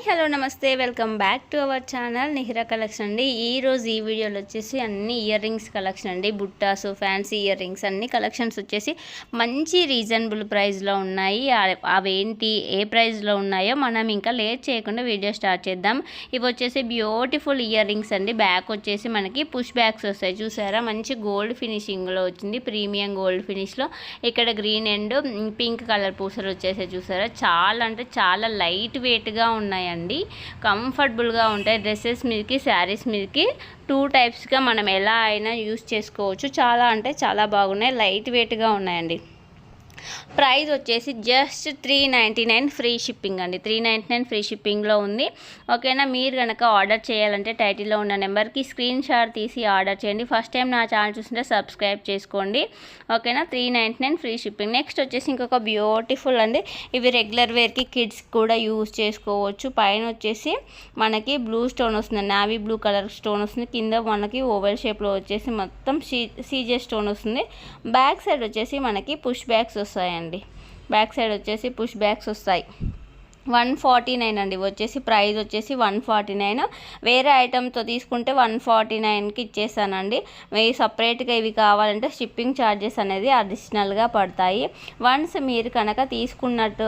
Hi hello namaste welcome back to our channel Nihira collection అండి. ఈరోజు ఈ వీడియోలో వచ్చేసి అన్ని ఇయర్ రింగ్స్ కలెక్షన్ అండి. బుట్టాస్ ఫ్యాన్సీ ఇయర్ రింగ్స్ అన్ని కలెక్షన్స్ వచ్చేసి మంచి రీజనబుల్ ప్రైస్లో ఉన్నాయి. అవేంటి ఏ ప్రైస్లో ఉన్నాయో మనం ఇంకా లేట్ చేయకుండా వీడియో స్టార్ట్ చేద్దాం. ఇవి వచ్చేసి బ్యూటిఫుల్ ఇయర్ రింగ్స్ అండి. బ్యాక్ వచ్చేసి మనకి పుష్ బ్యాగ్స్ వస్తాయి. చూసారా? మంచి గోల్డ్ ఫినిషింగ్లో వచ్చింది. ప్రీమియం గోల్డ్ ఫినిష్లో. ఇక్కడ గ్రీన్ అండ్ పింక్ కలర్ పూసలు వచ్చేసి చూసారా? చాలా అంటే చాలా లైట్ వెయిట్గా ఉన్నాయి ఉన్నాయండి కంఫర్టబుల్గా ఉంటాయి డ్రెస్సెస్ మీదకి శారీస్ మీదకి. టూ టైప్స్గా మనం ఎలా అయినా యూస్ చేసుకోవచ్చు. చాలా అంటే చాలా బాగున్నాయి. లైట్ వెయిట్గా ఉన్నాయండి. ప్రైస్ వచ్చేసి just three ninety nine free shipping అండి. త్రీ నైంటీ నైన్ ఫ్రీ షిప్పింగ్లో ఉంది. ఓకేనా మీరు కనుక ఆర్డర్ చేయాలంటే టైటిల్లో ఉన్న నెంబర్కి స్క్రీన్ షాట్ తీసి ఆర్డర్ చేయండి. ఫస్ట్ టైం నా ఛానల్ చూస్తుంటే సబ్స్క్రైబ్ చేసుకోండి. ఓకేనా three ninety nine free shipping. Next వచ్చేసి ఇంకొక బ్యూటిఫుల్ అండి. ఇవి రెగ్యులర్ వేర్కి కిడ్స్ కూడా యూజ్ చేసుకోవచ్చు. పైన వచ్చేసి మనకి బ్లూ స్టోన్ వస్తుంది. నావీ బ్లూ కలర్ స్టోన్ వస్తుంది. కింద మనకి ఓవెల్ షేప్లో వచ్చేసి మొత్తం సీ సీజే స్టోన్ వస్తుంది. బ్యాక్ సైడ్ వచ్చేసి మనకి పుష్ బ్యాగ్స్ వస్తాయండి. బ్యాక్ సైడ్ వచ్చేసి పుష్ బ్యాగ్స్ వస్తాయి. వన్ ఫార్టీ నైన్ అండి. వచ్చేసి ప్రైస్ వచ్చేసి వన్ ఫార్టీ నైన్. వేరే ఐటెంతో తీసుకుంటే వన్ ఫార్టీ నైన్కి ఇచ్చేసానండి. ఇవి సపరేట్గా ఇవి కావాలంటే షిప్పింగ్ ఛార్జెస్ అనేది అడిషనల్గా పడతాయి. వన్స్ మీరు కనుక తీసుకున్నట్టు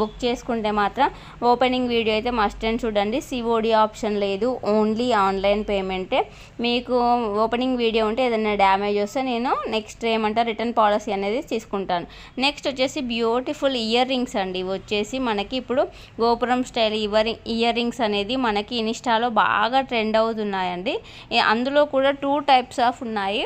బుక్ చేసుకుంటే మాత్రం ఓపెనింగ్ వీడియో అయితే మస్ట్ అండ్ చూడండి సిఓడి ఆప్షన్ లేదు. ఓన్లీ ఆన్లైన్ పేమెంటే. మీకు ఓపెనింగ్ వీడియో ఉంటే ఏదైనా డ్యామేజ్ వస్తే నేను నెక్స్ట్ ఏమంటారు రిటర్న్ పాలసీ అనేది తీసుకుంటాను. నెక్స్ట్ వచ్చేసి బ్యూటిఫుల్ ఇయర్ రింగ్స్ అండి. వచ్చేసి మనకి ఇప్పుడు గోపురం స్టైల్ ఇయర్ ఇయర్ రింగ్స్ అనేది మనకి ఇన్స్టాలో బాగా ట్రెండ్ అవుతున్నాయండి. అందులో కూడా టూ టైప్స్ ఆఫ్ ఉన్నాయి.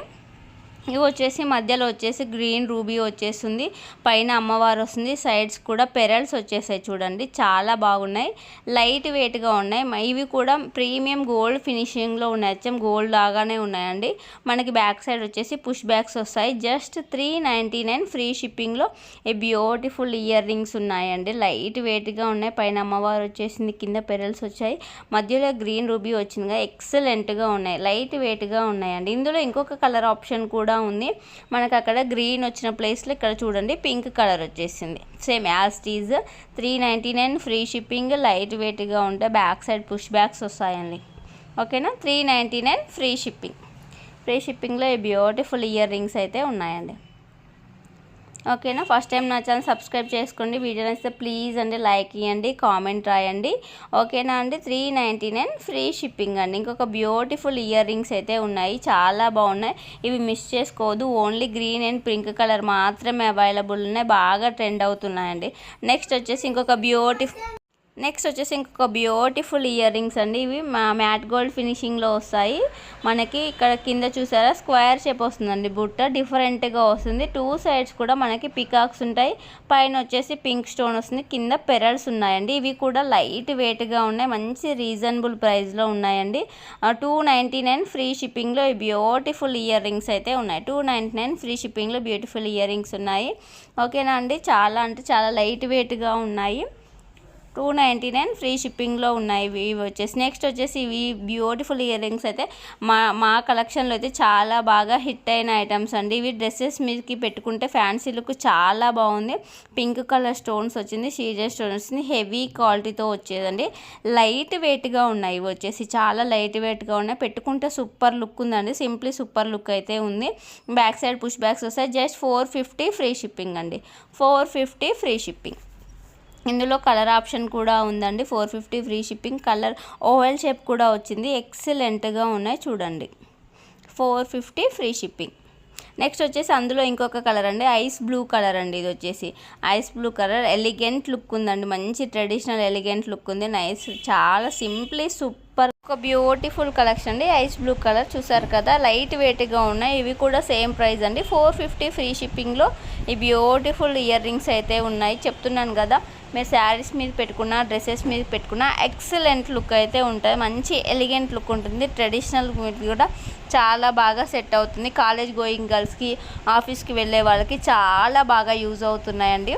ఇవి వచ్చేసి మధ్యలో వచ్చేసి గ్రీన్ రూబీ వచ్చేస్తుంది. పైన అమ్మవారు వస్తుంది. సైడ్స్ కూడా పెరల్స్ వచ్చేసాయి చూడండి. చాలా బాగున్నాయి. లైట్ వెయిట్గా ఉన్నాయి. ఇవి కూడా ప్రీమియం గోల్డ్ ఫినిషింగ్లో ఉన్నాయి. అచ్చం గోల్డ్ లాగానే ఉన్నాయండి. మనకి బ్యాక్ సైడ్ వచ్చేసి పుష్ బ్యాగ్స్ వస్తాయి. Just three ninety nine free షిప్పింగ్లో ఈ బ్యూటిఫుల్ ఇయర్ రింగ్స్ ఉన్నాయండి. లైట్ వెయిట్గా ఉన్నాయి. పైన అమ్మవారు వచ్చేసింది. కింద పెరల్స్ వచ్చాయి. మధ్యలో గ్రీన్ రూబీ వచ్చిందిగా ఎక్సలెంట్గా ఉన్నాయి. లైట్ వెయిట్గా ఉన్నాయండి. ఇందులో ఇంకొక కలర్ ఆప్షన్ కూడా ఉంది. మనకు అక్కడ గ్రీన్ వచ్చిన ప్లేస్లో ఇక్కడ చూడండి పింక్ కలర్ వచ్చేసింది. Same as these three ninety nine free shipping light వెయిట్గా ఉంటే బ్యాక్ సైడ్ పుష్ బ్యాగ్స్ వస్తాయండి. ఓకేనా? Three ninety nine free shipping. Free షిప్పింగ్లో ఈ బ్యూటిఫుల్ ఇయర్ రింగ్స్ అయితే ఉన్నాయండి. ఓకేనా? ఫస్ట్ టైం నా ఛానల్ సబ్స్క్రైబ్ చేసుకోండి. వీడియో నచ్చితే ప్లీజ్ అండి లైక్ ఇవ్వండి కామెంట్ రాయండి. ఓకేనా అండి? Three ninety nine free shipping అండి. ఇంకొక బ్యూటిఫుల్ ఇయర్ రింగ్స్ అయితే ఉన్నాయి. చాలా బాగున్నాయి. ఇవి మిస్ చేసుకోవద్దు. Only green and pink colour మాత్రమే అవైలబుల్ ఉన్నాయి. బాగా ట్రెండ్ అవుతున్నాయండి. నెక్స్ట్ వచ్చేసి ఇంకొక బ్యూటిఫుల్ నెక్స్ట్ వచ్చేసి ఇంకొక బ్యూటిఫుల్ ఇయర్ రింగ్స్ అండి. ఇవి మా మ్యాట్ గోల్డ్ ఫినిషింగ్లో వస్తాయి. మనకి ఇక్కడ కింద చూసారా స్క్వేర్ షేప్ వస్తుందండి. బుట్ట డిఫరెంట్గా వస్తుంది. టూ సైడ్స్ కూడా మనకి పికాక్స్ ఉంటాయి. పైన వచ్చేసి పింక్ స్టోన్ వస్తుంది. కింద పెరల్స్ ఉన్నాయండి. ఇవి కూడా లైట్ వెయిట్గా ఉన్నాయి. మంచి రీజనబుల్ ప్రైస్లో ఉన్నాయండి. టూ నైంటీ నైన్ ఫ్రీ షిప్పింగ్లో ఈ బ్యూటిఫుల్ ఇయర్ రింగ్స్ అయితే ఉన్నాయి. టూ నైంటీ నైన్ ఫ్రీ షిప్పింగ్లో బ్యూటిఫుల్ ఇయర్ రింగ్స్ ఉన్నాయి. ఓకేనా అండి? చాలా అంటే చాలా లైట్ వెయిట్గా ఉన్నాయి. టూ నైంటీ నైన్ ఫ్రీ షిప్పింగ్లో ఉన్నాయి ఇవి. ఇవి వచ్చేసి నెక్స్ట్ వచ్చేసి ఇవి బ్యూటిఫుల్ ఇయర్ రింగ్స్ అయితే మా మా కలెక్షన్లో అయితే చాలా బాగా హిట్ అయిన ఐటమ్స్ అండి. ఇవి డ్రెస్సెస్ మీదకి పెట్టుకుంటే ఫ్యాన్సీ లుక్ చాలా బాగుంది. పింక్ కలర్ స్టోన్స్ వచ్చింది సీజర్ స్టోన్స్ హెవీ క్వాలిటీతో వచ్చేదండి. లైట్ వెయిట్గా ఉన్నాయి ఇవి వచ్చేసి చాలా లైట్ వెయిట్గా ఉన్నాయి. పెట్టుకుంటే సూపర్ లుక్ ఉందండి సింప్లీ సూపర్ లుక్ అయితే ఉంది. బ్యాక్ సైడ్ పుష్ బ్యాగ్స్ వస్తాయి just four fifty free shipping అండి. Four fifty free shipping. ఇందులో కలర్ ఆప్షన్ కూడా ఉందండి. Four fifty free shipping. Colour oval shape కూడా వచ్చింది. ఎక్సలెంట్గా ఉన్నాయి చూడండి. Four fifty free shipping. Next వచ్చేసి అందులో ఇంకొక కలర్ అండి. ఐస్ బ్లూ కలర్ అండి ఇది వచ్చేసి. Ice blue colour. Elegant look ఉందండి. మంచి ట్రెడిషనల్ ఎలిగెంట్ లుక్ ఉంది. నైస్. చాలా సింప్లీ సూపర్. ఒక బ్యూటిఫుల్ కలెక్షన్ అండి. ఐస్ బ్లూ కలర్ చూసారు కదా. లైట్ వెయిట్గా ఉన్నాయి. ఇవి కూడా సేమ్ ప్రైస్ అండి. ఫోర్ ఫిఫ్టీ ఫ్రీ షిప్పింగ్లో ఈ బ్యూటిఫుల్ ఇయర్ రింగ్స్ అయితే ఉన్నాయి. చెప్తున్నాను కదా. మీరు శారీస్ మీద పెట్టుకున్న డ్రెస్సెస్ మీద పెట్టుకున్న ఎక్సలెంట్ లుక్ అయితే ఉంటుంది. మంచి ఎలిగెంట్ లుక్ ఉంటుంది. ట్రెడిషనల్ మీద కూడా చాలా బాగా సెట్ అవుతుంది. కాలేజ్ గోయింగ్ గర్ల్స్కి ఆఫీస్కి వెళ్ళే వాళ్ళకి చాలా బాగా యూజ్ అవుతున్నాయండి.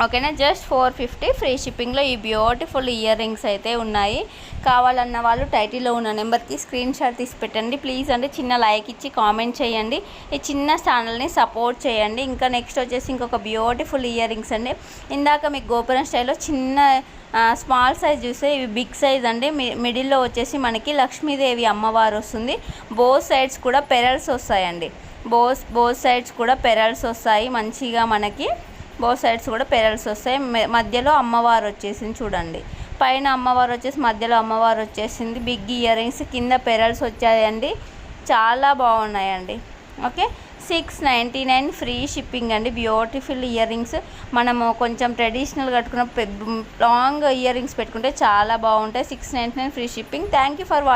ఓకేనా? జస్ట్ ఫోర్ ఫిఫ్టీ ఫ్రీ షిప్పింగ్లో ఈ బ్యూటిఫుల్ ఇయర్ రింగ్స్ అయితే ఉన్నాయి. కావాలన్న వాళ్ళు టైటిల్లో ఉన్న నెంబర్కి స్క్రీన్ షాట్ తీసి పెట్టండి. ప్లీజ్ అండి చిన్న లైక్ ఇచ్చి కామెంట్ చేయండి. ఈ చిన్న ఛానల్ని సపోర్ట్ చేయండి. ఇంకా నెక్స్ట్ వచ్చేసి ఇంకొక బ్యూటిఫుల్ ఇయర్ రింగ్స్ అండి. ఇందాక మీకు గోపురం స్టైల్లో చిన్న స్మాల్ సైజ్ చూస్తే ఇవి బిగ్ సైజ్ అండి. మిడిల్లో వచ్చేసి మనకి లక్ష్మీదేవి అమ్మవారు వస్తుంది. బో సైడ్స్ కూడా పెరల్స్ వస్తాయండి. బోస్ బోత్ సైడ్స్ కూడా పెరల్స్ వస్తాయి. మంచిగా మనకి బోత్ సైడ్స్ కూడా పెరల్స్ వస్తాయి. మధ్యలో అమ్మవారు వచ్చేసింది చూడండి. పైన అమ్మవారు వచ్చేసి మధ్యలో అమ్మవారు వచ్చేసింది. బిగ్ ఇయర్ రింగ్స్ కింద పెరల్స్ వచ్చాయండి. చాలా బాగున్నాయండి. Okay? Six ninety nine free shipping అండి. బ్యూటిఫుల్ ఇయర్ రింగ్స్ మనము కొంచెం ట్రెడిషనల్ కట్టుకున్న లాంగ్ ఇయర్ రింగ్స్ పెట్టుకుంటే చాలా బాగుంటాయి. Six ninety nine free shipping thank you for watching